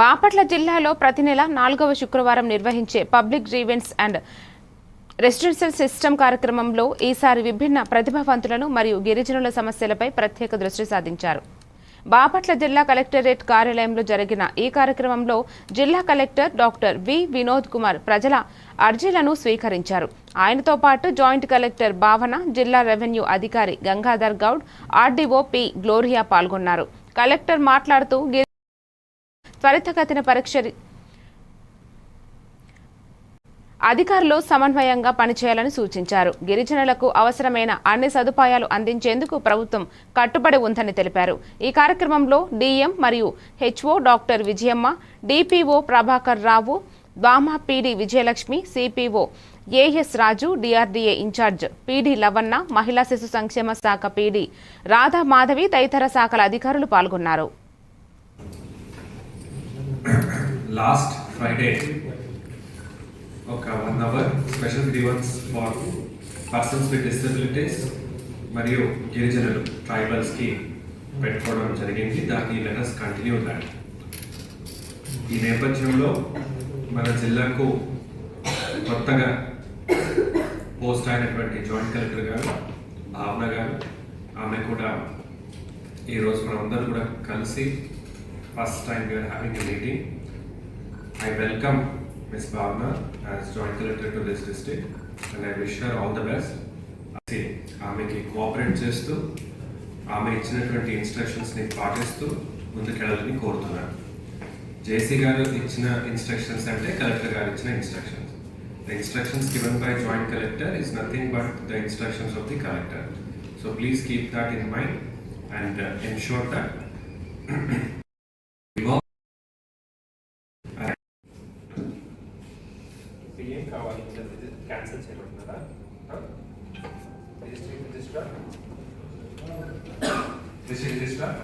బాపట్ల జిల్లాలో ప్రతి నెల నాలుగవ శుక్రవారం నిర్వహించే public grievance and residential system కార్యక్రమంలో ఈసారి విభిన్న ప్రతిభావంతులను మరియు గిరిజనుల సమస్యలపై ప్రత్యేక దృష్టి సాధించారు. బాపట్ల జిల్లా కలెక్టరేట్ కార్యాలయంలో జరిగిన ఈ కార్యక్రమంలో జిల్లా collector doctor V Vinod Kumar ప్రజల అర్జీలను స్వీకరించారు. ఆయనతో పాటు జాయింట్ కలెక్టర్ భావన జిల్లా రెవెన్యూ అధికారి Gangadhar Goud RDO P Gloria పాల్గొన్నారు. కలెక్టర్ మాట్లాడుతూ త్వరితగతిన పరీక్ష అధికారులు సమన్వయంగా పనిచేయాలని సూచించారు. గిరిజనులకు అవసరమైన అన్ని సదుపాయాలు అందించేందుకు ప్రభుత్వం కట్టుబడి ఉందని తెలిపారు. ఈ కార్యక్రమంలో డిఎం మరియు HO doctor Vijayamma DPO Prabhakar Rao ద్వామా PD Vijayalakshmi CPO AS Raju DRDA incharge PD Lavanna మహిళా శిశు సంక్షేమ శాఖ పీడి రాధా మాధవి తదితర శాఖల అధికారులు పాల్గొన్నారు. లాస్ట్ ఫ్రైడే ఒక one hour special grievance for persons with disabilities మరియు గిరిజనులు ట్రైబల్స్కి పెట్టుకోవడం జరిగింది. దాన్ని లెటర్స్ కంటిన్యూ దాట్ ఈ నేపథ్యంలో మన జిల్లాకు కొత్తగా పోస్ట్ అయినటువంటి జాయింట్ కలెక్టర్ గారు భావన గారు ఆమె కూడా ఈరోజు మనందరూ కూడా కలిసి first time we are having a meeting I welcome Ms. Bhavna as Joint Collector to this district and I wish her all the best. ఆమెకి కోఆపరేట్ చేస్తూ ఆమె ఇచ్చినటువంటి ఇన్స్ట్రక్షన్స్ని పాటిస్తూ ముందుకెళ్ళాలని కోరుతున్నాను జేసీ గారు ఇచ్చిన ఇన్స్ట్రక్షన్స్ అంటే కలెక్టర్ గారు ఇచ్చిన instructions the instructions given by joint collector is nothing but the instructions of the collector so please keep that in mind and ensure that ఏం కావాలి క్యాన్సిల్ చేయమంటున్నారా చేయబడుతుందా రిజిస్టర్ రిజిస్టర్ రిజిస్టర్